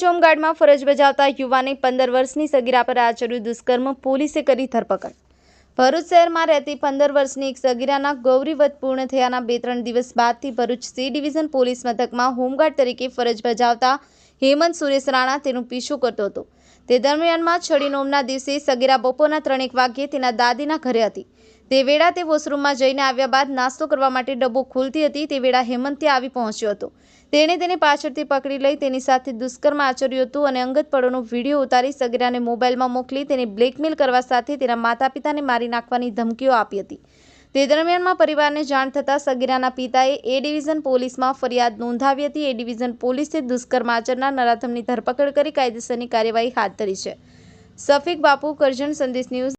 હોમગાર્ડમાં ફરજ બજાવતા યુવાને પંદર વર્ષની સગીરા પર આચર્યું દુષ્કર્મ પોલીસે કરી ધરપકડ. ભરૂચ શહેરમાં રહેતી પંદર વર્ષની એક સગીરાના ગૌરીવત પૂર્ણ થયાના બે ત્રણ દિવસ બાદથી ભરૂચ સી ડિવિઝન પોલીસ મથકમાં હોમગાર્ડ તરીકે ફરજ બજાવતા હેમંત સુરેશ રાણા તેનો પીછો કરતો હતો. તે દરમિયાનમાં છડી નોમના દિવસે સગીરા બપોરના ત્રણેક વાગ્યે તેના દાદીના ઘરે હતી. તે વેળા તે વોશરૂમમાં જઈને આવ્યા બાદ નાસ્તો કરવા માટે ડબ્બો ખોલતી હતી. તે વેળા હેમંત ત્યાં આવી પહોંચ્યો હતો. તેણે તેને પાછળથી પકડી લઈ તેની સાથે દુષ્કર્મ આચર્યું હતું અને અંગત પળોનો વીડિયો ઉતારી સગીરાને મોબાઈલમાં મોકલી તેને બ્લેકમેલ કરવા સાથે તેના માતા પિતાને મારી નાખવાની ધમકીઓ આપી હતી. તે દરમિયાનમાં પરિવારને જાણ થતાં સગીરાના પિતાએ એ ડિવિઝન પોલીસમાં ફરિયાદ નોંધાવી હતી. એ ડિવિઝન પોલીસે દુષ્કર્મ આચરનાર નરાધમની ધરપકડ કરી કાયદેસરની કાર્યવાહી હાથ ધરી છે. સફીક બાપુ કરજણ સંદેશ ન્યૂઝ